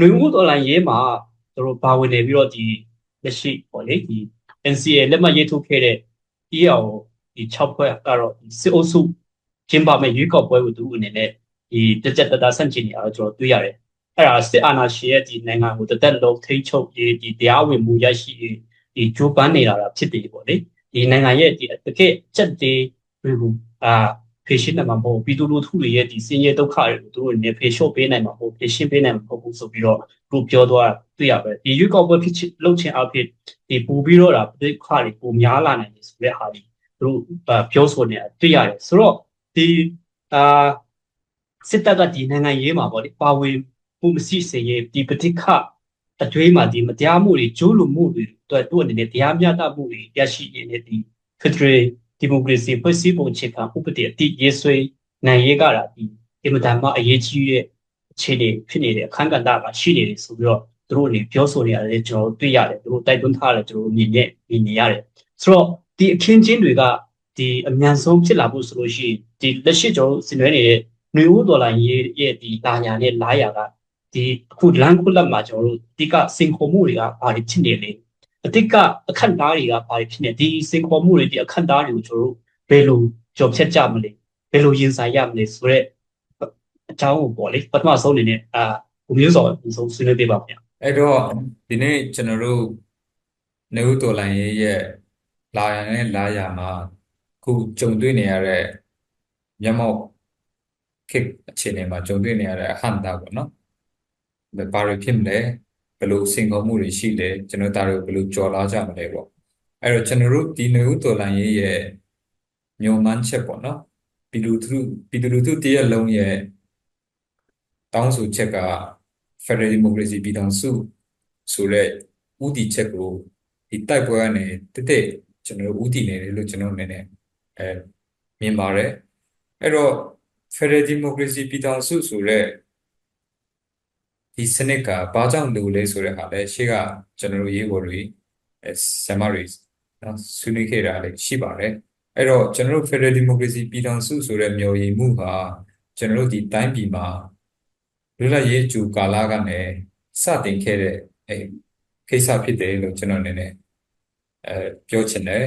ຫນွေဦးတော်လိုင်းရေးမှာသူတို့ဘာဝင်နေပြီးတော့ဒီလက်ရှိပေါ့လေဒီ NCA လက်မှတ်ရေးထိုးခဲ့တဲ့ EAO ဒီ6ဖွဲ့ကတော့စစ်အုပ်စုကျင်းပမဲ့ရွေးကောက်ပွဲကိုသူအနေနဲ့ဒီတက်ကြက်တတာဆန့်ကျင်နေအောင်ကျွန်တော်တွေ့ရတယ်အဲ့ဒါစစ်အာဏာရှင်ရဲ့ဒီနိုင်ငံကိုတသက်လုံးထိန်းချုပ်ရေးဒီတရားဝင်မှုရရှိရေးဒီဂျိုးပန်းနေတာဖြစ်တယ်ပေါ့လေဒီနိုင်ငံရဲ့ဒီတကယ်ချက်တေးတွေကိုအာ ဖေရှင်းနိုင်မှာမဟုတ်ပြည်သူလူထုတွေရဲ့ဒီစင်ရဲဒုက္ခတွေကိုသူတို့အနေနဲ့ဖေရှော့ပေးနိုင်မှာမဟုတ်ဖေရှင်းပေးနိုင်မှာမဟုတ်ဘူးဆိုပြီးတော့သူပြောသွားတွေ့ရပဲဒီရွေးကောက်ပွဲဖြစ်လုပ်ချင်အဖြစ်ဒီပူပြီးတော့တာပြိခါတွေပုံများလာနိုင်တယ်ဆိုတဲ့ဟာတွေသူတို့ပြောဆိုနေတာတွေ့ရတယ်ဆိုတော့ဒီအာစစ်တပ်ကဒီနိုင်ငံရေးမှာပေါ့လေပါဝင်မှုမရှိစေရေးဒီပဋိခအတွေးမှာဒီမတရားမှုတွေကျိုးလွန်မှုတွေအတွက်သူ့အနေနဲ့တရားမျှတမှုတွေရရှိနေတဲ့ဒီ Federal Democracy ဖွဲ့စည်းပုံအခြေခံဥပဒေအတိရေးဆွဲနိုင်ရေးကတာဒီအင်မတန်မှအရေးကြီးတဲ့အခြေအနေဖြစ်နေတဲ့အခန်းကဏ္ဍကရှိနေတယ်ဆိုပြီးတော့သူတို့အနေပြောဆိုနေရတယ်ကျွန်တော်တွေ့ရတယ်သူတို့တိုက်တွန်းထားတယ်ကျွန်တော်မြင်နေမြင်နေရတယ်ဆိုတော့ဒီအခင်းချင်းတွေကဒီအမြန်ဆုံးဖြစ်လာဖို့ဆိုလို့ရှိရင်ဒီလက်ရှိကျွန်တော်ဆင်နွှဲနေတဲ့ຫນွေဦးဒေါ်လာရေးရဲ့ဒီလာညာနဲ့လာယာကဒီအခုလမ်းခုလက်မှာကျွန်တော်တို့အဓိကစင်ခေါ်မှုတွေကဘာတွေဖြစ်နေလဲ အဓိကအခန့်သားတွေကဘာတွေဖြစ်နေဒီစင်ခေါ်မှုတွေဒီအခန့်သားတွေကိုကျွန်တော်တို့ဘယ်လိုကြော်ဖြတ်ကြမလဲဘယ်လိုရင်ဆိုင်ရမလဲဆိုတော့အကြောင်းကိုပေါ့လေပထမဆုံးအနေနဲ့အာကိုမျိုးစော်အဆုံးဆွေးနွေးပေးပါဗျာအဲ့တော့ဒီနေ့ကျွန်တော်တို့နေဦးတော်လိုင်းရဲ့လာရနဲ့လာရမှာခုကြုံတွေ့နေရတဲ့မျက်မှောက်ခေတ်အခြေအနေမှာကြုံတွေ့နေရတဲ့အဟန့်တာပေါ့နော်ဘာတွေဖြစ်မလဲ ဘယ်လိုစင်ကုန်မှုတွေရှိလဲကျွန်တော်တို့ဘယ်လိုကြော်လာကြမလဲပေါ့အဲ့တော့ကျွန်တော်တို့ဒီနေဦးတော်လိုင်းရဲ့ညုံမှန်းချက်ပေါ့နော်ပြည်သူသူပြည်သူလူထုတရက်လုံးရဲ့တောင်းဆိုချက်က Federal Democracy ပြည်ထောင်စုဆိုတဲ့ဥတီချက်ကိုဒီတိုက်ပွဲကနေတက်တက်ကျွန်တော်တို့ဥတီနေတယ်လို့ကျွန်တော်အနေနဲ့အဲမြင်ပါတယ်အဲ့တော့ Federal Democracy ပြည်ထောင်စုဆိုတဲ့ ဒီစနစ်ကဘာကြောင့်လိုလဲဆိုတဲ့ဟာလဲရှေ့ကကျွန်တော်တို့ရေးပေါ်တွေအဲဆမ်မရီနော်ဆွေးနွေးခဲ့တာလည်းရှိပါတယ်အဲ့တော့ကျွန်တော်တို့ Federal Democracy ပြည်ထောင်စုဆိုတဲ့မျိုးရည်မှုဟာကျွန်တော်တို့ဒီတိုင်းပြည်မှာလွတ်လပ်ရေးကျူကာလကနေစတင်ခဲ့တဲ့အဲကိစ္စဖြစ်တယ်လို့ကျွန်တော်အနေနဲ့အဲပြောချင်တယ်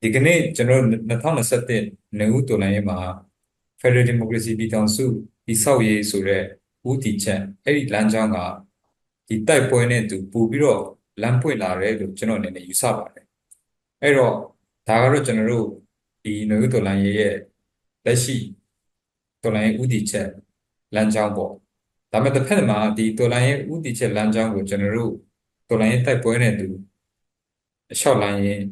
ဒီကနေ့ကျွန်တော်2021နေဦးတော်လိုင်းရေးမှာ Federal Democracy ပြည်ထောင်စုဒီဆောက်ရေးဆိုတဲ့ ဦးတည်ချက်အဲ့ဒီလမ်းကြောင်းကဒီတိုက်ပွဲနဲ့တူပို့ပြီးတော့လမ်းပွင့်လာတယ်လို့ကျွန်တော်အနေနဲ့ယူဆပါတယ်အဲ့တော့ဒါကတော့ကျွန်တော်တို့ဒီနေဦးတော်လိုင်းရေးရဲ့လက်ရှိတော်လိုင်းရေးဦးတည်ချက်လမ်းကြောင်းပေါ့ဒါပေမဲ့တစ်ဖက်မှာဒီတော်လိုင်းရေးဥတီချက်လမ်းကြောင်းကိုကျွန်တော်တို့တော်လိုင်းရေးတိုက်ပွဲနဲ့တူအလျှောက်လိုင်းရင်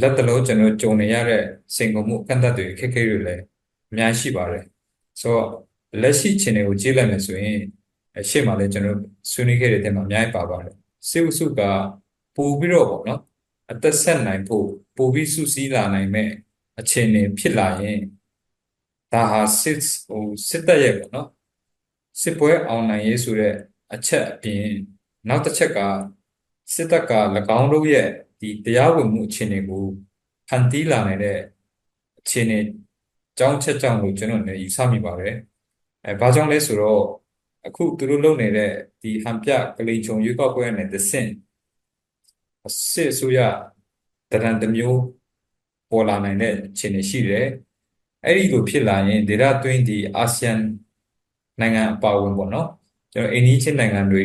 လက်တလုံးကျွန်တော်ကြုံနေရတဲ့စိန်ခေါ်မှုအခက်အခဲတွေခက်ခဲတွေလည်းအများရှိပါတယ်ဆိုတော့ လက်ရှိအခြေအနေကိုကြည့်လိုက်မယ်ဆိုရင်အရှိမှလည်းကျွန်တော်ဆွေးနွေးခဲ့တဲ့အထက်မှာအများကြီးပါပါတယ်စေဥစုကပို့ပြီးတော့ပေါ့နော်အသက်ဆက်နိုင်ဖို့ပို့ပြီးစုစည်းလာနိုင်မဲ့အခြေအနေဖြစ်လာရင်ဒါဟာစစ်ဟိုစစ်တပ်ရဲ့ပေါ့နော်စစ်ပွဲအောင်နိုင်ရေးဆိုတဲ့အချက်အပြင်နောက်တစ်ချက်ကစစ်တပ်က၎င်းတို့ရဲ့ဒီတရားဝင်မှုအခြေအနေကိုဖန်တီးလာနိုင်တဲ့အခြေအနေကြောင်းချက်ကြောင့်လို့ကျွန်တော်လည်းယူဆမိပါတယ် အဲဘာကြောင့်လဲဆိုတော့အခုသူတို့လုပ်နေတဲ့ဒီဟန်ပြကလေးချုံရွေးကောက်ပွဲနဲ့တဆင့်စစ်အစိုးရတရံတမျိုးပေါ်လာနိုင်တဲ့အခြေအနေရှိတယ်အဲ့ဒီလိုဖြစ်လာရင်ဒေတာတွင်းဒီအာဆီယံနိုင်ငံအပါအဝင်ပေါ့နော်ကျွန်တော်အိန္ဒိယချင်းနိုင်ငံတွေ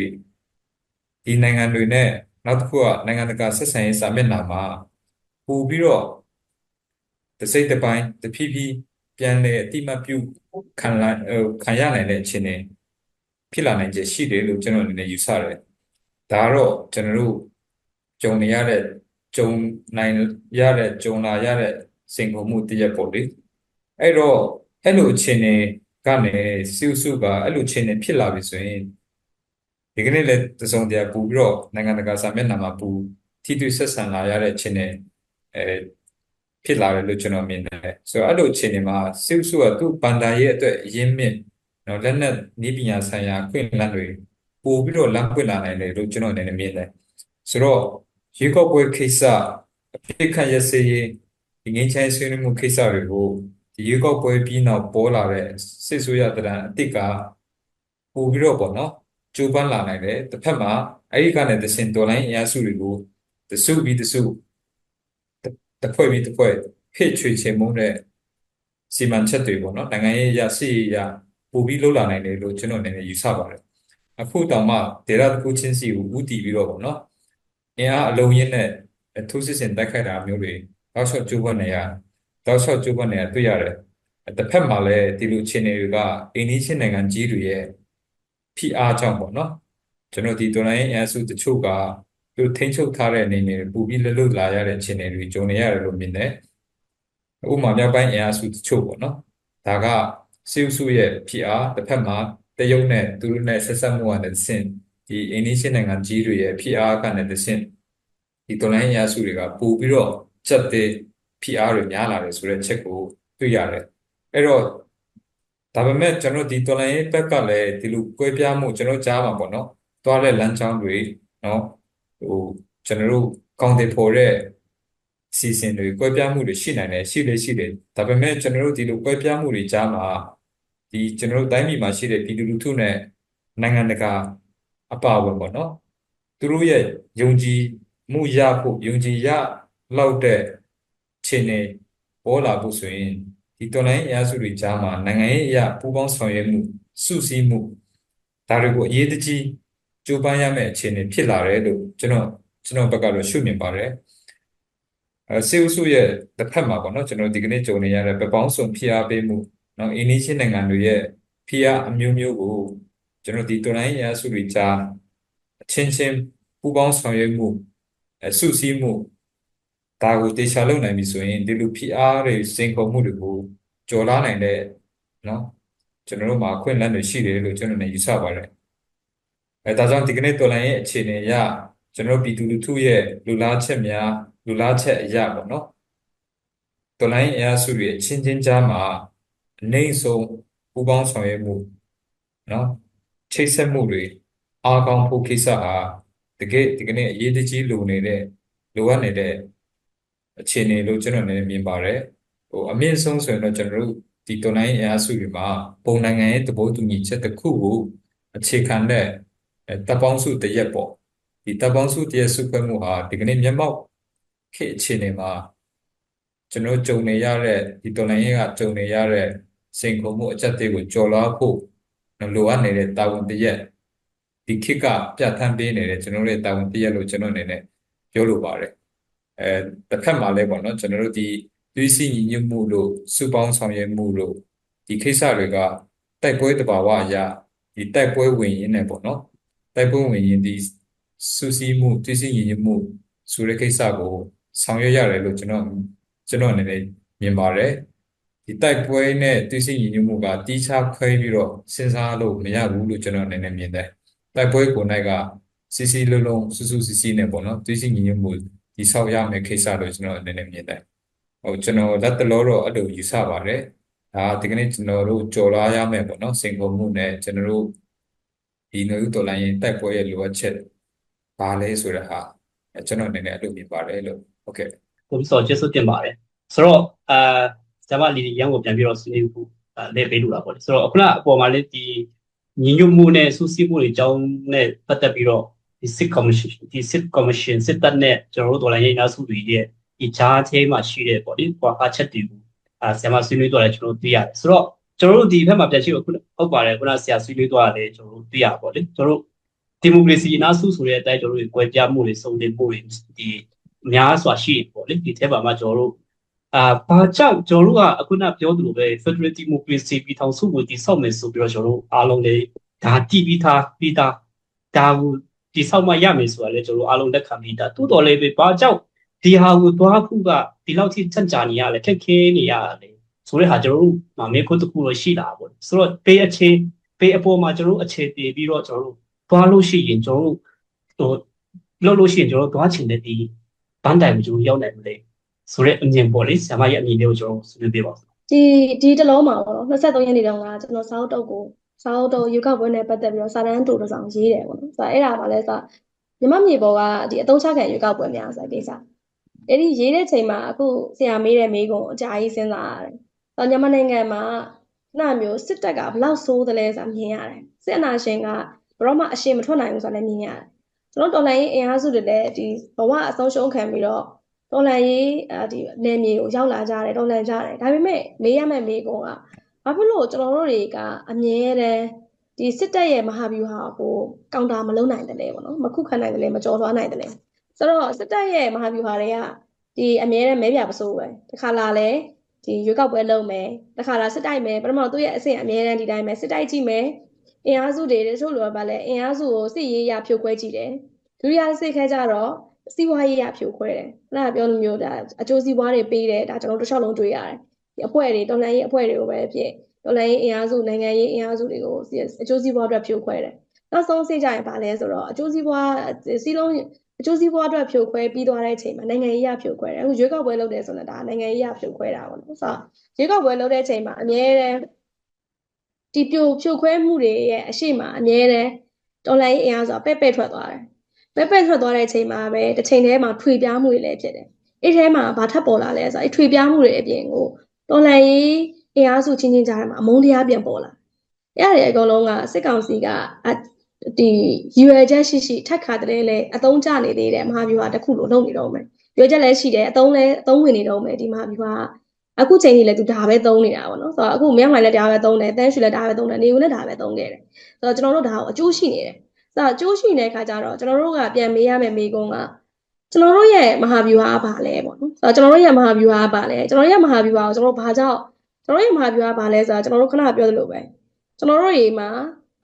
ဒီနိုင်ငံတွေနဲ့နောက်တစ်ခုကနိုင်ငံတကာဆက်ဆံရေးစာမျက်နှာမှာပို့ပြီးတော့တစိမ့်တစ်ပိုင်းတဖြည်းဖြည်း ပြန်လည်အတိမတ်ပြုခံလာခံရနိုင်တဲ့အခြေအနေဖြစ်လာနိုင်ခြေရှိတယ်လို့ကျွန်တော်အနေနဲ့ယူဆတယ်ဒါကတော့ကျွန်တော်တို့ကြုံနေရတဲ့ကြုံနိုင်ရတဲ့ကြုံလာရတဲ့စင်ကုန်မှုတရက်ပေါ့လေအဲ့တော့အဲ့လိုအခြေအနေကနေစုစုကအဲ့လိုခြေနေဖြစ်လာပြီဆိုရင်ဒီကနေ့လည်းတစုံတရာပူပြီးတော့နိုင်ငံတကာစာမျက်နှာမှာပူထိတွေ့ဆက်ဆံလာရတဲ့ခြေနေအဲ ဖြစ်လာတယ်လို့ကျွန်တော်မြင်တယ်ဆိုတော့အဲ့လိုခြေနေမှာစုစုကသူ့ဘန္တာရဲ့အတွက်အရင်းမြစ်နော်လက်နက်နည်းပညာဆိုင်ရာခွင့်လန်းတွေပို့ပြီးတော့လမ်းပွင့်လာနိုင်တယ်လို့ကျွန်တော်အနေနဲ့မြင်တယ်ဆိုတော့ရေကောက်ပွဲခိစ္စအဖြစ်ခံရစေရေးဒီငင်းချိုင်းဆွေးနွေးမှုခိစ္စတွေကိုဒီရွေးကောက်ပွဲပြီးနောက်ပေါ်လာတဲ့စစ်ဆိုးရတရံအစ်စ်ကပို့ပြီးတော့ပေါ့နော်ကြိုးပမ်းလာနိုင်တယ်တစ်ဖက်မှာအဲ့ဒီကနေသရှင်တော်လိုင်းအင်အားစုတွေကိုတစုပြီးတစု တစ်ဖွဲ့ပြီးတစ်ဖွဲ့ဖိတ်ချွေချေမုန်းတဲ့စီမံချက်တွေပေါ့နော်နိုင်ငံရေးအရာစီရေးအရာပို့ပြီးလှုပ်လာနိုင်တယ်လို့ကျွန်တော်အနေနဲ့ယူဆပါတယ်အခုတောင်မှဒေတာတစ်ခုချင်းစီကိုဥတီပြီးတော့ပေါ့နော်အင်အားအလုံးရင်းနဲ့ထိုးစစ်ဆင်တိုက်ခိုက်တာမျိုးတွေတောက်လျှောက်ကြိုးပမ်းနေရတောက်လျှောက်ကြိုးပမ်းနေရတွေ့ရတယ်တစ်ဖက်မှာလည်းဒီလိုအခြေအနေတွေကအိန္ဒိယနိုင်ငံကြီးတွေရဲ့ဖိအားကြောင့်ပေါ့နော်ကျွန်တော်ဒီတော်လိုင်းအင်အားစုတချို့က သူထိန်းချုပ်ထားတဲ့အနေနဲ့ပူပြီးလှုပ်လာရတဲ့အခြေအနေတွေကြုံနေရတယ်လို့မြင်တယ်ဥပမာမြောက်ပိုင်းအင်အားစုတချို့ပေါ့နော်ဒါကစီဥစုရဲ့ဖိအားတစ်ဖက်မှာတရုတ်နဲ့သူတို့နဲ့ဆက်ဆက်မှုကနေဆင့်ဒီအိန္ဒိယနိုင်ငံကြီးတွေရဲ့ဖိအားကနေတဆင့်ဒီတော်လိုင်းအင်အားစုတွေကပို့ပြီးတော့ချက်တဲ့ဖိအားတွေများလာတယ်ဆိုတဲ့ချက်ကိုတွေ့ရတယ်အဲ့တော့ဒါပေမဲ့ကျွန်တော်ဒီတော်လိုင်းရဲ့ဘက်ကလည်းဒီလိုကွဲပြားမှုကျွန်တော်ကြားမှာပေါ့နော်တွားတဲ့လမ်းကြောင်းတွေနော် ဟိုကျွန်တော်တို့ကောင်းတဲ့ဖို့တဲ့စီစဉ်တွေကွဲပြားမှုတွေရှိနိုင်တယ်ရှိလေရှိတယ်ဒါပေမဲ့ကျွန်တော်တို့ဒီလိုကွဲပြားမှုတွေကြားမှာဒီကျွန်တော်တို့တိုင်းပြည်မှာရှိတဲ့ပြည်သူလူထုနဲ့နိုင်ငံတကာအပါအဝင်ပေါ့နော်သူတို့ရဲ့ယုံကြည်မှုရဖို့ယုံကြည်ရလောက်တဲ့ခြေနေပေါ်လာဖို့ဆိုရင်ဒီတော်လိုင်းအရာစုတွေကြားမှာနိုင်ငံရေးအရာပူးပေါင်းဆောင်ရွက်မှုစုစည်းမှုဒါတွေကိုအရေးတကြီး ကြိုးပမ်းရမယ့်အခြေအနေဖြစ်လာတယ်လို့ကျွန်တော်ကျွန်တော်ဘက်ကတော့ရှုမြင်ပါတယ်အဲစေဥစုရဲ့တစ်ဖက်မှာပေါ့နော်ကျွန်တော်ဒီကနေ့ကြုံနေရတဲ့ပပောင်းစုံဖိအားပေးမှုနော်အင်းနီးချင်းနိုင်ငံတွေရဲ့ဖိအားအမျိုးမျိုးကိုကျွန်တော်ဒီတော်လိုင်းအရာစုတွေကြားအချင်းချင်းပူးပေါင်းဆောင်ရွက်မှုအစုစည်းမှုဒါကိုတေချာလုပ်နိုင်ပြီဆိုရင်ဒီလိုဖိအားတွေစိန်ခေါ်မှုတွေကိုကျော်လွှားနိုင်တဲ့နော်ကျွန်တော်တို့မှာအခွင့်အလမ်းတွေရှိတယ်လို့ကျွန်တော်လည်းယူဆပါတယ် အဲဒါကြောင့်ဒီကနေ့တော်လိုင်းရဲ့အခြေအနေအရကျွန်တော်ပြည်သူလူထုရဲ့လူလားချက်များလူလားချက်အရပေါ့နော်တော်လိုင်းအရာစုတွေအချင်းချင်းကြားမှာအနေဆုံးပူးပေါင်းဆောင်ရွက်မှုနော်ချိတ်ဆက်မှုတွေအားကောင်းဖို့ကိစ္စဟာတကယ်ဒီကနေ့အရေးတကြီးလိုနေတဲ့လိုအပ်နေတဲ့အခြေအနေလို့ကျွန်တော်လည်းမြင်ပါတယ်ဟိုအမြင့်ဆုံးဆိုရင်တော့ကျွန်တော်တို့ဒီတော်လိုင်းအရာစုတွေမှာပုံနိုင်ငံရဲ့သဘောတူညီချက်တစ်ခုကိုအခြေခံတဲ့ တပ်ပေါင်းစုတရက်ပေါ့ဒီတပ်ပေါင်းစုတရက်စုဖွဲ့မှုဟာဒီကနေ့မျက်မှောက်ခေတ်အခြေအနေမှာကျွန်တော်ကြုံနေရတဲ့ဒီတော်လိုင်းရေးကကြုံနေရတဲ့စိန်ခေါ်မှုအချက်တွေကိုကျော်လွှားဖို့လိုအပ်နေတဲ့တာဝန်တရက်ဒီခေတ်ကပြဋ္ဌာန်းပေးနေတဲ့ကျွန်တော်တို့ရဲ့တာဝန်တရက်လို့ကျွန်တော်အနေနဲ့ပြောလိုပါတယ်အဲတစ်ဖက်မှာလည်းပေါ့နော်ကျွန်တော်တို့ဒီသွေးစည်းညီညွတ်မှုလို့စုပေါင်းဆောင်ရွက်မှုလို့ဒီကိစ္စတွေကတိုက်ပွဲတဘာဝအရာဒီတိုက်ပွဲဝင်ရင်းနဲ့ပေါ့နော် တိုက်ပွဲဝင်ရင်ဒီစုစည်းမှုသွေးစည်းညီညွတ်မှုဆိုတဲ့ကိစ္စကိုဆောင်ရွက်ရတယ်လို့ကျွန်တော်ကျွန်တော်အနေနဲ့မြင်ပါတယ်ဒီတိုက်ပွဲနဲ့သွေးစည်းညီညွတ်မှုကတီးခြားခွဲပြီးတော့စဉ်းစားလို့မရဘူးလို့ကျွန်တော်အနေနဲ့မြင်တယ်တိုက်ပွဲကိုနိုင်ကစီစီလုံးလုံးစူးစူးစီစီနဲ့ပေါ့နော်သွေးစည်းညီညွတ်မှုဒီဆောက်ရမယ့်ကိစ္စလို့ကျွန်တော်အနေနဲ့မြင်တယ်ဟိုကျွန်တော်လက်တလောတော့အဲ့လိုယူဆပါတယ်ဒါဒီကနေ့ကျွန်တော်တို့ကြော်လာရမယ်ပေါ့နော်စင်ကုန်မှုနဲ့ကျွန်တော်တို့ ဒီနယူးတော်လိုင်းရင်တိုက်ပွဲရဲ့လိုအပ်ချက်ဘာလဲဆိုတဲ့ဟာကျွန်တော်အနေနဲ့အဲ့လိုမြင်ပါတယ်လို့ဟုတ်ကဲ့ကိုပြီးဆိုကျေးဇူးတင်ပါတယ်ဆိုတော့အာဇာမလီရန်ကိုပြန်ပြီးတော့ဆွေးနွေးဖို့လည်းပေးလို့တာပေါ့လေဆိုတော့အခုနအပေါ်မှာလည်းဒီညီညွတ်မှုနဲ့စူးစီးမှုတွေအကြောင်းနဲ့ပတ်သက်ပြီးတော့ဒီစစ်ကော်မရှင်ဒီစစ်ကော်မရှင်စစ်တပ်နဲ့ကျွန်တော်တို့တော်လိုင်းရေးများစုတွေရဲ့ဒီဂျားသေးမှာရှိတဲ့ပေါ့လေကွာအချက်တွေကိုအာဆရာမဆွေးနွေးတော့လည်းကျွန်တော်သိရတယ်ဆိုတော့ ကျွန်တော်တို့ဒီဘက်မှာပြန်ကြည့်တော့ခုဟုတ်ပါတယ်ခုနဆရာဆွေးနွေးတော့လည်းကျွန်တော်တို့သိရပါပေါ့လေကျွန်တော်တို့ဒီမိုကရေစီအနာစုဆိုတဲ့အတိုင်းကျွန်တော်တို့ကွဲပြားမှုတွေစုံလင်မှုတွေဒီများစွာရှိပေါ့လေဒီထဲမှာမှကျွန်တော်တို့အာဘာကြောင့်ကျွန်တော်တို့ကအခုနပြောသလိုပဲ Federal Democracy ပြည်ထောင်စုကိုတည်ဆောက်မယ်ဆိုပြီးတော့ကျွန်တော်တို့အားလုံးလည်းဒါတည်ပြီးသားပြီးသားဒါကိုတည်ဆောက်မှရမယ်ဆိုတာလည်းကျွန်တော်တို့အားလုံးလက်ခံပြီးသားတိုးတော်လည်းပဲဘာကြောင့်ဒီဟာကိုသွားခုကဒီလောက်ထိစံကြာနေရလဲခက်ခဲနေရတယ် ဆိုတဲ့ဟာကျွန်တော်တို့မမေခုတခုလို့ရှိတာပေါ့ဆိုတော့ပေးအခြေပေးအပေါ်မှာကျွန်တော်တို့အခြေတည်ပြီးတော့ကျွန်တော်တို့သွားလို့ရှိရင်ကျွန်တော်တို့ဟိုလုပ်လို့ရှိရင်ကျွန်တော်တို့သွားချင်တဲ့ဒီဘန်းတိုင်ကိုကျွန်တော်ရောက်နိုင်မလဲဆိုတဲ့အမြင်ပေါ့လေဆရာမရဲ့အမြင်လေးကိုကျွန်တော်ဆွေးနွေးပေးပါဦးဒီဒီတလုံးမှာပေါ့နော်23ရက်နေ့တုန်းကကျွန်တော်စာအုပ်တုပ်ကိုစာအုပ်တုပ်ရုပ်ောက်ပွဲနဲ့ပတ်သက်ပြီးတော့စာတမ်းတူတစ်စောင်ရေးတယ်ပေါ့နော်ဆိုတော့အဲ့ဒါကလည်းဆိုမြမမြေပေါ်ကဒီအတုံးချခံရုပ်ောက်ပွဲများဆိုတဲ့ကိစ္စအဲ့ဒီရေးတဲ့ချိန်မှာအခုဆရာမေးတဲ့မေးခွန်းအကြာကြီးစဉ်းစားရတယ်။ တော့မြန်မာနိုင်ငံမှာခဏမျိုးစစ်တပ်ကဘလောက်ဆိုးသလဲဆိုတာမြင်ရတယ်။စစ်အနာရှင်ကဘယ်တော့မှအရှင်မထွက်နိုင်ဘူးဆိုတာလည်းမြင်ရတယ်ကျွန်တော်တော်လိုင်းရေးအင်အားစုတွေလည်းဒီဘဝအဆုံးရှုံးခံပြီးတော့တော်လိုင်းရေးအဲဒီနယ်မြေကိုရောက်လာကြတယ်တော်လန်ကြတယ်ဒါပေမဲ့မေးရမယ့်မေးခွန်းကဘာဖြစ်လို့ကျွန်တော်တို့တွေကအမြဲတမ်းဒီစစ်တပ်ရဲ့မဟာဗျူဟာကိုကောင်တာမလုပ်နိုင်တယ်လေပေါ့နော်မခုခံနိုင်တယ်လေမကြော်လွှားနိုင်တယ်လေဆိုတော့စစ်တပ်ရဲ့မဟာဗျူဟာတွေကဒီအမြဲတမ်းမဲပြပစိုးပဲတခါလာလဲ ဒီရွေးကောက်ပွဲလုပ်မယ်တခါလာစစ်တိုက်မယ်ပထမသူ့ရဲ့အဆင့်အမြဲတမ်းဒီတိုင်းပဲစစ်တိုက်ကြည့်မယ်အင်အားစုတွေတချို့လိုပါလဲအင်အားစုကိုစစ်ရေးရဖြိုခွဲကြည့်တယ်ဒုတိယစစ်ခဲကြတော့စီးပွားရေးရဖြိုခွဲတယ်ခဏပြောလိုမျိုးဒါအကျိုးစီးပွားတွေပေးတယ်ဒါကျွန်တော်တို့တစ်လျှောက်လုံးတွေ့ရတယ်ဒီအဖွဲ့တွေတော်လှန်ရေးအဖွဲ့တွေကိုပဲဖြစ်တော်လှန်ရေးအင်အားစုနိုင်ငံရေးအင်အားစုတွေကိုအကျိုးစီးပွားအတွက်ဖြိုခွဲတယ်နောက်ဆုံးစိတ်ကြရင်ပါလဲဆိုတော့အကျိုးစီးပွားစီးလုံး အကျိုးစီးပွားအတွက်ဖြိုခွဲပြီးသွားတဲ့အချိန်မှာနိုင်ငံရေးရဖြိုခွဲတယ်အခုရွေးကောက်ပွဲလုပ်တယ်ဆိုတော့ဒါနိုင်ငံရေးရဖြိုခွဲတာပေါ့နော်ဆိုတော့ရွေးကောက်ပွဲလုပ်တဲ့အချိန်မှာအများတန်းဒီပြိုဖြိုခွဲမှုတွေရဲ့အရှိမအများတန်းတော်လှန်ရေးအင်အားဆိုတာပဲ့ပဲ့ထွက်သွားတယ်ပဲ့ပဲ့ထွက်သွားတဲ့အချိန်မှာပဲတစ်ချိန်တည်းမှာထွေပြားမှုတွေလည်းဖြစ်တယ်အဲ့ထဲမှာဘာထပ်ပေါ်လာလဲဆိုတော့အဲ့ထွေပြားမှုတွေအပြင်ကိုတော်လှန်ရေးအင်အားစုချင်းချင်းကြားထဲမှာအမုန်းတရားပြန်ပေါ်လာအဲ့ဒါတွေအကုန်လုံးကစစ်ကောင်စီက ဒီရွယ်ချက်ရှိရှိထက်ခါတည်းလဲအတုံးကျနေသေးတယ်မဟာဗျူဟာတစ်ခုလိုလုပ်နေတော့မယ်ရွယ်ချက်လည်းရှိတယ်အတုံးလည်းအတုံးဝင်နေတော့မယ်ဒီမဟာဗျူဟာအခုချိန်ကြီးလည်းသူဒါပဲသုံးနေတာပေါ့နော်ဆိုတော့အခုမြောက်ပိုင်းလည်းဒါပဲသုံးတယ်တန်းရှူလည်းဒါပဲသုံးတယ်နေဦးလည်းဒါပဲသုံးခဲ့တယ်ဆိုတော့ကျွန်တော်တို့ဒါကိုအကျိုးရှိနေတယ်ဆိုတော့အကျိုးရှိနေတဲ့ခါကျတော့ကျွန်တော်တို့ကပြန်မေးရမယ့်မေးခွန်းကကျွန်တော်တို့ရဲ့မဟာဗျူဟာကဘာလဲပေါ့နော်ဆိုတော့ကျွန်တော်တို့ရဲ့မဟာဗျူဟာကဘာလဲကျွန်တော်တို့ရဲ့မဟာဗျူဟာကိုကျွန်တော်တို့ဘာကြောင့်ကျွန်တော်တို့ရဲ့မဟာဗျူဟာကဘာလဲဆိုတော့ကျွန်တော်တို့ခဏပြောသလိုပဲကျွန်တော်တို့ရေမှာ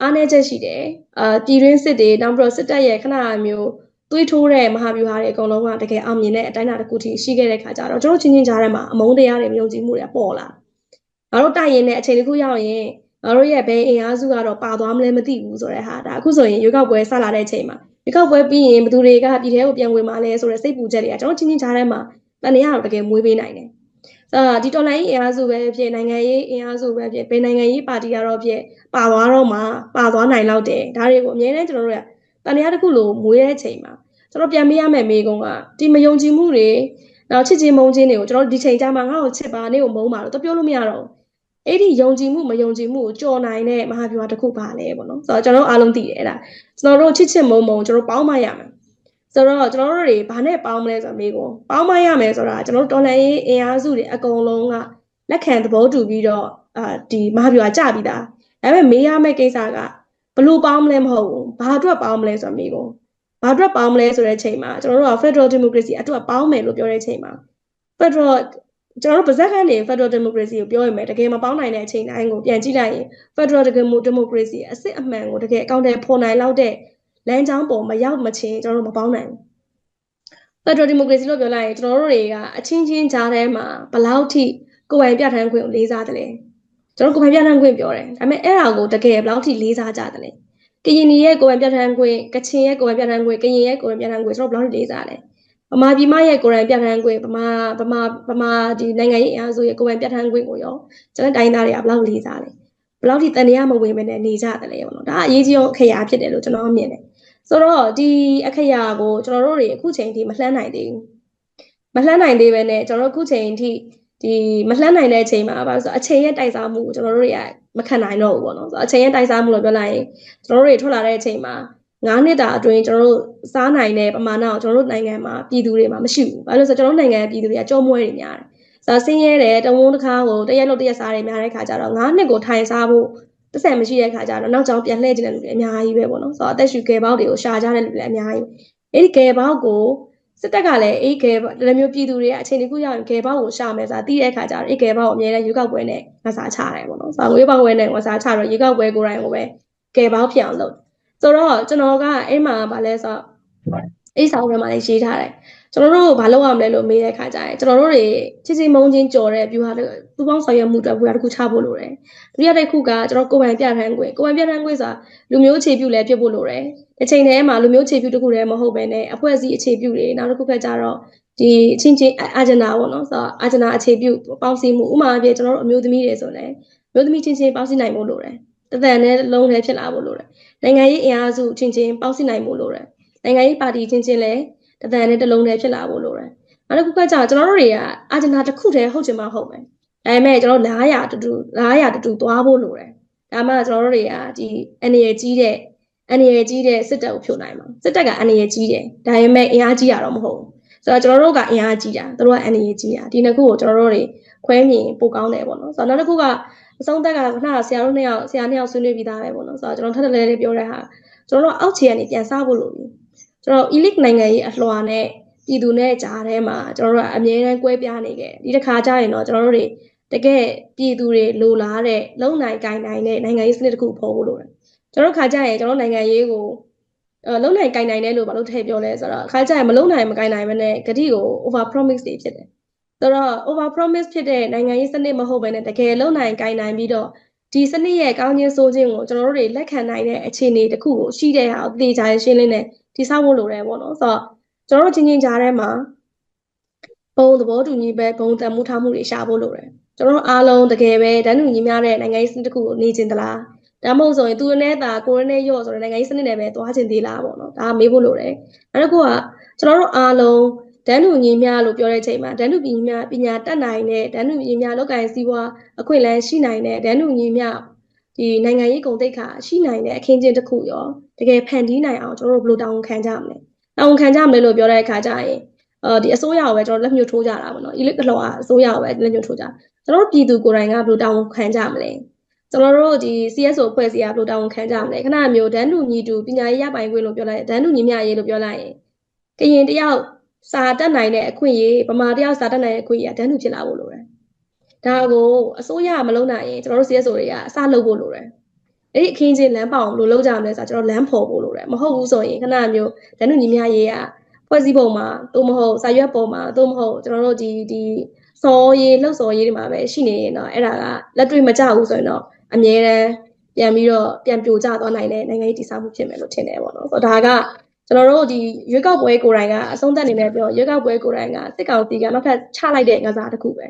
အားနည်းချက်ရှိတယ်အာပြည်တွင်းစစ်တွေနောက်ပြီးတော့စစ်တပ်ရဲ့ခဏမျိုးသွေးထိုးတဲ့မဟာဗျူဟာတွေအကုန်လုံးကတကယ်အောင်မြင်တဲ့အတိုင်းအတာတစ်ခုထိရှိခဲ့တဲ့ခါကျတော့ကျွန်တော်ချင်းချင်းကြားထဲမှာအမုန်းတရားတွေမယုံကြည်မှုတွေပေါ်လာငါတို့တိုက်ရင်လည်းအချိန်တစ်ခုရောက်ရင်ငါတို့ရဲ့ဘယ်အင်အားစုကတော့ပါသွားမလဲမသိဘူးဆိုတဲ့ဟာဒါအခုဆိုရင်ရွေးကောက်ပွဲဆလာတဲ့အချိန်မှာရွေးကောက်ပွဲပြီးရင်ဘသူတွေကပြည်ထဲကိုပြန်ဝင်มาလဲဆိုတဲ့စိတ်ပူချက်တွေကကျွန်တော်ချင်းချင်းကြားထဲမှာတန်တရားတော့တကယ်မွေးပေးနိုင်တယ် အာဒီတော်လိုင်းအင်အားစုပဲဖြစ်နိုင်ငံရေးအင်အားစုပဲဖြစ်ဘယ်နိုင်ငံရေးပါတီကတော့ဖြစ်ပါသွားတော့မှပါသွားနိုင်တော့တယ်ဒါတွေကိုအများနဲ့ကျွန်တော်တို့ကတန်တရားတစ်ခုလိုမွေးတဲ့အချိန်မှာကျွန်တော်ပြန်မေးရမယ့်မေးခွန်းကဒီမယုံကြည်မှုတွေနောက်ချစ်ချင်းမုန်းချင်းတွေကိုကျွန်တော်ဒီချိန်ကျမှငါ့ကိုချစ်ပါနေကိုမုန်းပါလို့တော့ပြောလို့မရတော့ဘူးအဲ့ဒီယုံကြည်မှုမယုံကြည်မှုကိုကြော်နိုင်တဲ့မဟာဗျူဟာတစ်ခုပါလဲပေါ့နော်ဆိုတော့ကျွန်တော်အားလုံးသိတယ်အဲ့ဒါကျွန်တော်တို့ချစ်ချစ်မုန်းမုန်းကျွန်တော်ပေါင်းမရမယ် ဆိုတော့ကျွန်တော်တို့တွေဘာနဲ့ပေါင်းမလဲဆိုတော့မိကိုပေါင်းမရမယ်ဆိုတာကျွန်တော်တို့တော်လှန်ရေးအင်အားစုတွေအကုန်လုံးကလက်ခံသဘောတူပြီးတော့အာဒီမဟာဗျူဟာကြပြီးသားဒါပေမဲ့မေးရမယ့်ကိစ္စကဘလို့ပေါင်းမလဲမဟုတ်ဘူးဘာအတွက်ပေါင်းမလဲဆိုတော့မိကိုဘာအတွက်ပေါင်းမလဲဆိုတဲ့ချိန်မှာကျွန်တော်တို့က Federal Democracy အတွက်ပေါင်းမယ်လို့ပြောတဲ့ချိန်မှာ Federal ကျွန်တော်တို့ဗဇက်ခန့်နေ Federal Democracy ကိုပြောရမယ်တကယ်မပေါင်းနိုင်တဲ့အချိန်တိုင်းကိုပြန်ကြည့်လိုက်ရင် Federal Democracy အစစ်အမှန်ကိုတကယ်အကောင့်ထဲပေါ်နိုင်လောက်တဲ့ လမ်းကြောင်းပေါ်မရောက်မချင်းကျွန်တော်တို့မပေါင်းနိုင်ဘူး Federal Democracy လို့ပြောလိုက်ရင်ကျွန်တော်တို့တွေကအချင်းချင်းကြားထဲမှာဘလောက်ထိကိုယ်ပိုင်ပြဋ္ဌာန်းခွင့်ကိုလေးစားတယ်လဲကျွန်တော်ကိုယ်ပိုင်ပြဋ္ဌာန်းခွင့်ပြောတယ်ဒါပေမဲ့အဲ့ဒါကိုတကယ်ဘလောက်ထိလေးစားကြတယ်လဲကရင်နီရဲ့ကိုယ်ပိုင်ပြဋ္ဌာန်းခွင့်ကချင်ရဲ့ကိုယ်ပိုင်ပြဋ္ဌာန်းခွင့်ကရင်ရဲ့ကိုယ်ပိုင်ပြဋ္ဌာန်းခွင့်ကျွန်တော်ဘလောက်ထိလေးစားလဲဗမာပြည်မရဲ့ကိုယ်ပိုင်ပြဋ္ဌာန်းခွင့်ဗမာဗမာဗမာဒီနိုင်ငံရေးအင်အားစုရဲ့ကိုယ်ပိုင်ပြဋ္ဌာန်းခွင့်ကိုရောကျွန်တော်တိုင်းသားတွေကဘလောက်လေးစားလဲဘလောက်ထိတန်တရားမဝင်မနဲ့နေကြတယ်လေပေါ့နော်ဒါအရေးကြီးအောင်အခရာဖြစ်တယ်လို့ကျွန်တော်မြင်တယ် ဆိုတော့ဒီအခရာကိုကျွန်တော်တို့တွေအခုချိန်ထိမလှမ်းနိုင်သေးဘူးမလှမ်းနိုင်သေးပဲနဲ့ကျွန်တော်တို့အခုချိန်ထိဒီမလှမ်းနိုင်တဲ့အချိန်မှာပါဆိုအချိန်ရဲ့တိုက်စားမှုကိုကျွန်တော်တို့တွေကမခံနိုင်တော့ဘူးပေါ့နော်ဆိုတော့အချိန်ရဲ့တိုက်စားမှုလို့ပြောလိုက်ရင်ကျွန်တော်တို့တွေထွက်လာတဲ့အချိန်မှာ9နှစ်တာအတွင်းကျွန်တော်တို့စားနိုင်တဲ့ပမာဏကိုကျွန်တော်တို့နိုင်ငံမှာပြည်သူတွေမှာမရှိဘူး။ဘာလို့လဲဆိုတော့ကျွန်တော်တို့နိုင်ငံပြည်သူတွေကကြောမွဲတွေများတယ်။ဆိုတော့ဆင်းရဲတယ်တဝန်းတစ်ခါကိုတရက်လို့တရက်စားတွေများတဲ့ခါကျတော့9နှစ်ကိုထိုင်စားဖို့ တစ်ဆယ်မရှိတဲ့ခါကျတော့နောက်ကျောင်းပြန်လှည့်ကျင်တဲ့လူတွေအများကြီးပဲပေါ့နော်။ဆိုတော့အသက်ရှူကယ်ပေါက်တွေကိုရှာကြတဲ့လူတွေအများကြီး။အဲ့ဒီကယ်ပေါက်ကိုစစ်တပ်ကလည်းအေးကယ်ဒီမျိုးပြည်သူတွေကအချိန်တစ်ခုရောက်ရင်ကယ်ပေါက်ကိုရှာမယ်ဆိုတာသိတဲ့ခါကျတော့အေးကယ်ပေါက်ကိုအများနဲ့ရွေးကောက်ပွဲနဲ့ငစားချတယ်ပေါ့နော်။ဆိုတော့ရွေးကောက်ပွဲနဲ့ငစားချတော့ရွေးကောက်ပွဲကိုယ်တိုင်ကိုပဲကယ်ပေါက်ဖြစ်အောင်လုပ်ဆိုတော့ကျွန်တော်ကအဲ့မှာဗာလဲဆိုအဲ့စာအုပ်ထဲမှာလည်းရေးထားတယ် ကျွန်တော်တို့ဘာလုပ်ရမလဲလို့မေးတဲ့ခါကျရင်ကျွန်တော်တို့တွေချစ်ချင်းမုန်းချင်းကြော်တဲ့ view ဟာပူပေါင်းဆောင်ရွက်မှုအတွက် view ဟာတစ်ခုချဖို့လိုတယ်ဒုတိယတစ်ခုကကျွန်တော်ကိုယ်ပိုင်ပြဋ္ဌာန်းခွင့်ကိုယ်ပိုင်ပြဋ္ဌာန်းခွင့်ဆိုတာလူမျိုးအခြေပြုလည်းဖြစ်ဖို့လိုတယ်တစ်ချိန်တည်းမှာလူမျိုးအခြေပြုတစ်ခုတည်းမဟုတ်ဘဲနဲ့အဖွဲ့အစည်းအခြေပြုတွေနောက်တစ်ခုကကြတော့ဒီချင်းချင်းအာဂျန်နာပေါ့နော်ဆိုတော့အာဂျန်နာအခြေပြုပေါင်းစည်းမှုဥမာအဖြစ်ကျွန်တော်တို့အမျိုးသမီးတွေဆိုလည်းအမျိုးသမီးချင်းချင်းပေါင်းစည်းနိုင်ဖို့လိုတယ်တသက်နဲ့လုံးထဲဖြစ်လာဖို့လိုတယ်နိုင်ငံရေးအင်အားစုချင်းချင်းပေါင်းစည်းနိုင်ဖို့လိုတယ်နိုင်ငံရေးပါတီချင်းချင်းလည်း တသက်နဲ့တလုံးထဲဖြစ်လာဖို့လိုတယ်နောက်တစ်ခုကကြာကျွန်တော်တို့တွေကအာဂျင်နာတစ်ခုတည်းဟုတ်ချင်မှဟုတ်မယ်ဒါပေမဲ့ကျွန်တော်လားရတူတူလားရတူတူသွားဖို့လိုတယ်ဒါမှကျွန်တော်တို့တွေကဒီအနေရကြီးတဲ့အန္တရာယ်ကြီးတဲ့စစ်တပ်ကိုဖြုတ်နိုင်မှာစစ်တပ်ကအန္တရာယ်ကြီးတယ်ဒါပေမဲ့အင်အားကြီးတာတော့မဟုတ်ဘူးဆိုတော့ကျွန်တော်တို့ကအင်အားကြီးတာသူတို့ကအန္တရာယ်ကြီးတာဒီနှစ်ခုကိုကျွန်တော်တို့တွေခွဲမြင်ပိုကောင်းတယ်ပေါ့နော်ဆိုတော့နောက်တစ်ခုကအဆုံးသက်ကခဏဆရာတို့နှစ်ယောက်ဆရာနှစ်ယောက်ဆွေးနွေးပြီးသားပဲပေါ့နော်ဆိုတော့ကျွန်တော်ထပ်တလဲလေးပြောတဲ့ဟာကျွန်တော်တို့အောက်ခြေကနေပြန်စားဖို့လိုပြီ ကျွန်တော် elite နိုင်ငံရေးအလွှာနဲ့ပြည်သူနဲ့ကြားထဲမှာကျွန်တော်တို့ကအမြဲတမ်းကွဲပြားနေခဲ့ဒီတစ်ခါကျရင်တော့ကျွန်တော်တို့တွေတကယ်ပြည်သူတွေလိုလားတဲ့လုံနိုင်ကိုင်နိုင်တဲ့နိုင်ငံရေးစနစ်တစ်ခုဖော်ဖို့လိုတယ်ကျွန်တော်တို့ခါကျရင်ကျွန်တော်နိုင်ငံရေးကိုအဲလုံနိုင်ကိုင်နိုင်တယ်လို့ဘာလို့ထည့်ပြောလဲဆိုတော့ခါကျရင်မလုံနိုင်မကိုင်နိုင်မနဲ့ဂတိကို over promise တွေဖြစ်တယ်ဆိုတော့ over promise ဖြစ်တဲ့နိုင်ငံရေးစနစ်မဟုတ်ဘဲနဲ့တကယ်လုံနိုင်ကိုင်နိုင်ပြီးတော့ဒီစနစ်ရဲ့ကောင်းခြင်းဆိုးခြင်းကိုကျွန်တော်တို့တွေလက်ခံနိုင်တဲ့အခြေအနေတစ်ခုကိုရှိတဲ့ဟာကိုသိကြရရှင်းလင်းနဲ့ တိဆောက်ဖို့လိုတယ်ပေါ့နော်ဆိုတော့ကျွန်တော်တို့ချင်းချင်းကြားထဲမှာဘုံသဘောတူညီပဲဘုံတန်မှုထားမှုတွေရှာဖို့လိုတယ်ကျွန်တော်တို့အားလုံးတကယ်ပဲတန်းတူညီမျှတဲ့နိုင်ငံရေးစနစ်တစ်ခုကိုနေကျင်သလားဒါမှမဟုတ်ဆိုရင်သူနဲ့တာကိုရနဲ့ရော့ဆိုတဲ့နိုင်ငံရေးစနစ်နဲ့ပဲသွားချင်သေးလားပေါ့နော်ဒါမေးဖို့လိုတယ်အဲ့ဒါကကျွန်တော်တို့အားလုံးဒန်းတူညီမျှလို့ပြောတဲ့အချိန်မှာဒန်းတူညီမျှပညာတတ်နိုင်တဲ့ဒန်းတူညီမျှလောက်ကိုင်းစည်းဝါးအခွင့်အလမ်းရှိနိုင်တဲ့ဒန်းတူညီမျှ ဒီနိုင်ငံရေးဂုဏ်သိက္ခာရှိနိုင်တဲ့အခင်းကျင်းတစ်ခုရောတကယ်ဖန်တီးနိုင်အောင်ကျွန်တော်တို့ဘယ်လိုတောင်းခံကြမလဲတောင်းခံကြမလဲလို့ပြောတဲ့အခါကျရင်အော်ဒီအစိုးရကိုပဲကျွန်တော်လက်ညှိုးထိုးကြတာပေါ့နော်ဒီလက်လောအစိုးရကိုပဲလက်ညှိုးထိုးကြကျွန်တော်တို့ပြည်သူကိုယ်တိုင်ကဘယ်လိုတောင်းခံကြမလဲကျွန်တော်တို့ဒီ CSO အဖွဲ့အစည်းကဘယ်လိုတောင်းခံကြမလဲခဏမျိုးဒန်းတူညီတူပညာရေးရပိုင်ခွင့်လို့ပြောလိုက်ဒန်းတူညီမျှရေးလို့ပြောလိုက်ရင်ကရင်တယောက်စာတက်နိုင်တဲ့အခွင့်အရေးဗမာတယောက်စာတက်နိုင်တဲ့အခွင့်အရေးကဒန်းတူဖြစ်လာဖို့လိုတယ် ဒါကိုအစိုးရမလုပ်နိုင်ရင်ကျွန်တော်တို့ CSO တွေကအစလုပ်ဖို့လိုတယ်အဲ့ဒီအခင်းချင်းလမ်းပေါအောင်ဘယ်လိုလုပ်ကြမလဲဆိုတော့ကျွန်တော်လမ်းဖော်ဖို့လိုတယ်မဟုတ်ဘူးဆိုရင်ခဏမျိုးဒန်းတူညီမျှရေးကဖွဲ့စည်းပုံမှာသို့မဟုတ်စာရွက်ပုံမှာသို့မဟုတ်ကျွန်တော်တို့ဒီဒီစောရေးလှုပ်စောရေးတွေမှာပဲရှိနေရင်တော့အဲ့ဒါကလက်တွေ့မကျဘူးဆိုရင်တော့အမြဲတမ်းပြန်ပြီးတော့ပြန်ပြိုကျသွားနိုင်တဲ့နိုင်ငံရေးတည်ဆောက်မှုဖြစ်မယ်လို့ထင်တယ်ပေါ့နော်ဆိုတော့ဒါကကျွန်တော်တို့ဒီရွေးကောက်ပွဲကိုယ်တိုင်ကအဆုံးသတ်နေတယ်ပြောရွေးကောက်ပွဲကိုယ်တိုင်ကစစ်ကောင်စီကနောက်ထပ်ချလိုက်တဲ့ငစားတစ်ခုပဲ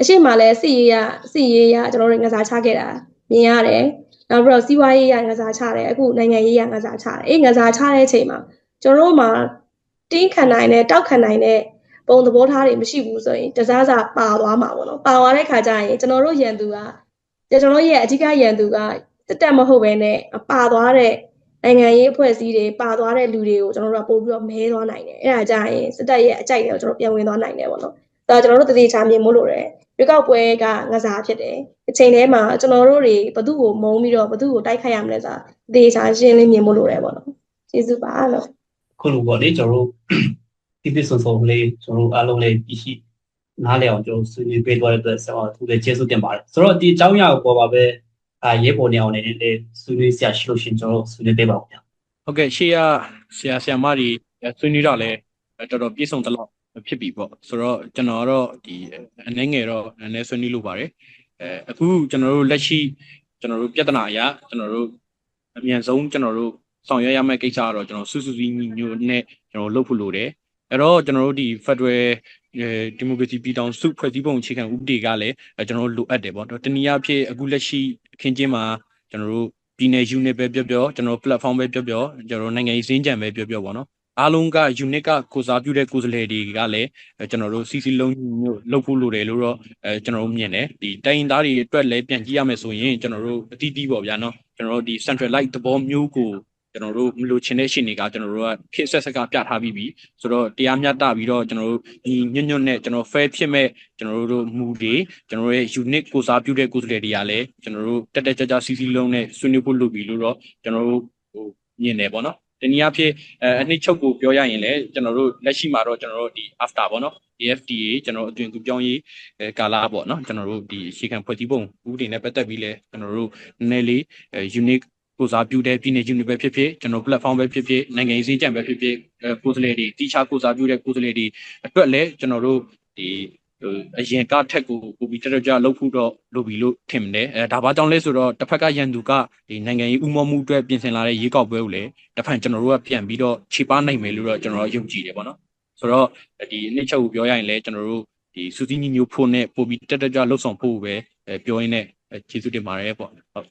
အရှိမလဲစစ်ရေးရစစ်ရေးရကျွန်တော်တို့ငစားချခဲ့တာမြင်ရတယ်နောက်ပြီးတော့စီးပွားရေးရငစားချတယ်အခုနိုင်ငံရေးရငစားချတယ်အေးငစားချတဲ့အချိန်မှာကျွန်တော်တို့မှာတင်းခံနိုင်တဲ့တောက်ခံနိုင်တဲ့ပုံသဘောထားတွေမရှိဘူးဆိုရင်တစားစားပါသွားမှာပေါ့နော်ပါသွားတဲ့ခါကျရင်ကျွန်တော်တို့ရန်သူကကျွန်တော်ရဲ့အဓိကရန်သူကစစ်တပ်မဟုတ်ဘဲနဲ့ပါသွားတဲ့နိုင်ငံရေးအဖွဲ့အစည်းတွေပါသွားတဲ့လူတွေကိုကျွန်တော်တို့ကပို့ပြီးတော့မဲသွားနိုင်တယ်အဲ့ဒါကြရင်စစ်တပ်ရဲ့အကြိုက်တွေကိုကျွန်တော်ပြန်ဝင်သွားနိုင်တယ်ပေါ့နော်ဒါကျွန်တော်တို့တတိချာမြင်မို့လို့ရတယ် ရွေးကောက်ပွဲကငစားဖြစ်တယ်အချိန်ထဲမှာကျွန်တော်တို့တွေဘသူ့ကိုမုန်းပြီးတော့ဘသူ့ကိုတိုက်ခိုက်ရမလဲဆိုတာတတိချာရှင်းလင်းမြင်မို့လို့ရတယ်ပေါ့နော်ကျေးဇူးပါလို့ခုလိုပေါ့လေကျွန်တော်တို့ပြပြဆုံဆုံလေးကျွန်တော်တို့အားလုံးလေးပြရှိနားလည်အောင်ကျွန်တော်ဆွေးနွေးပေးသွားတဲ့အတွက်ဆက်အောင်သူလည်းကျေးဇူးတင်ပါတယ်ဆိုတော့ဒီအကြောင်းအရာကိုပေါ်ပါပဲအာရေးပေါ်နေအောင်လည်းလည်းဆွေးနွေးဆရာရှိလို့ရှရင်ကျွန်တော်တို့ဆွေးနွေးပေးပါဦးဗျာဟုတ်ကဲ့ရှေ့ကဆရာဆရာမတွေဆွေးနွေးတော့လဲတော်တော်ပြည့်စုံတလောက် ဖြစ်ပြီပေါ့ဆိုတော့ကျွန်တော်ကတော့ဒီအနေငယ်တော့နည်းနည်းဆွေးနွေးလို့ပါတယ်အဲအခုကျွန်တော်တို့လက်ရှိကျွန်တော်တို့ပြဿနာအရာကျွန်တော်တို့အမြန်ဆုံးကျွန်တော်တို့ဆောင်ရွက်ရမယ့်ကိစ္စကတော့ကျွန်တော်စုစုစည်းညီညွတ်နဲ့ကျွန်တော်လုပ်ဖို့လိုတယ်အဲ့တော့ကျွန်တော်တို့ဒီ Federal ဒီမိုကရေစီပြည်ထောင်စုဖွဲ့စည်းပုံအခြေခံဥပဒေကလည်းကျွန်တော်တို့လိုအပ်တယ်ပေါ့တနည်းအားဖြင့်အခုလက်ရှိအခင်းကျင်းမှာကျွန်တော်တို့ပြည်နယ် unit ပဲပြောပြောကျွန်တော် platform ပဲပြောပြောကျွန်တော်နိုင်ငံရေးစင်းကြံပဲပြောပြောပေါ့နော် အားလုံးက unit ကကိုစားပြုတဲ့ကိုယ်စားလှယ်တွေကလည်းကျွန်တော်တို့ CC လုံးမျိုးလုပ်ဖို့လိုတယ်လို့တော့အဲကျွန်တော်တို့မြင်တယ်ဒီတိုင်းရင်းသားတွေအတွက်လည်းပြန်ကြည့်ရမယ်ဆိုရင်ကျွန်တော်တို့အတီးတီးပေါ့ဗျာနော်ကျွန်တော်တို့ဒီ centralized သဘောမျိုးကိုကျွန်တော်တို့မလို့ချင်တဲ့ရှင်တွေကကျွန်တော်တို့ကဖြစ်ဆက်ဆက်ကပြထားပြီးပြီဆိုတော့တရားမျှတပြီးတော့ကျွန်တော်တို့ဒီညွတ်ညွတ်နဲ့ကျွန်တော် fair ဖြစ်မဲ့ကျွန်တော်တို့မူတွေကျွန်တော်တို့ရဲ့ unit ကိုစားပြုတဲ့ကိုယ်စားလှယ်တွေကလည်းကျွန်တော်တို့တက်တက်ကြွကြွစီစီလုံးနဲ့ဆွေးနွေးဖို့လုပ်ပြီးလို့တော့ကျွန်တော်တို့ဟိုမြင်တယ်ပေါ့နော် တနည်းအားဖြင့်အဲအနှစ်ချုပ်ကိုပြောရရင်လည်းကျွန်တော်တို့လက်ရှိမှာတော့ကျွန်တော်တို့ဒီ after ပေါ့နော် AFTA ကျွန်တော်တို့အသွင်ကူပြောင်းရေးအဲကာလာပေါ့နော်ကျွန်တော်တို့ဒီရှေခံဖွဲ့စည်းပုံဥပဒေနဲ့ပတ်သက်ပြီးလဲကျွန်တော်တို့နည်းနည်းလေး unique ကိုစားပြုတဲ့ပြည်နယ် unit ပဲဖြစ်ဖြစ်ကျွန်တော် platform ပဲဖြစ်ဖြစ်နိုင်ငံရေးစည်းကြံပဲဖြစ်ဖြစ်ကိုယ်စားလှယ်တွေတီချာကိုစားပြုတဲ့ကိုယ်စားလှယ်တွေအတွက်လည်းကျွန်တော်တို့ဒီ အရင်ကထက်ကိုပိုပြီးတက်ကြလှုပ်ဖို့တော့လိုပြီလို့ထင်တယ်အဲဒါဘာကြောင့်လဲဆိုတော့တစ်ဖက်ကရန်သူကဒီနိုင်ငံရေးဥမောမှုအတွက်ပြင်ဆင်လာတဲ့ရေကောက်ပွဲကိုလည်းတစ်ဖက်ကျွန်တော်တို့ကပြန်ပြီးတော့ခြေပါနိုင်မယ်လို့တော့ကျွန်တော်ယုံကြည်တယ်ပေါ့နော်ဆိုတော့ဒီအနှစ်ချုပ်ကိုပြောရရင်လည်းကျွန်တော်တို့ဒီစူးစီးညီညွတ်ဖို့နဲ့ပိုပြီးတက်တက်ကြလှုပ်ဆောင်ဖို့ပဲပြောရင်းနဲ့ကျေးဇူးတင်ပါတယ်ပေါ့ဟုတ်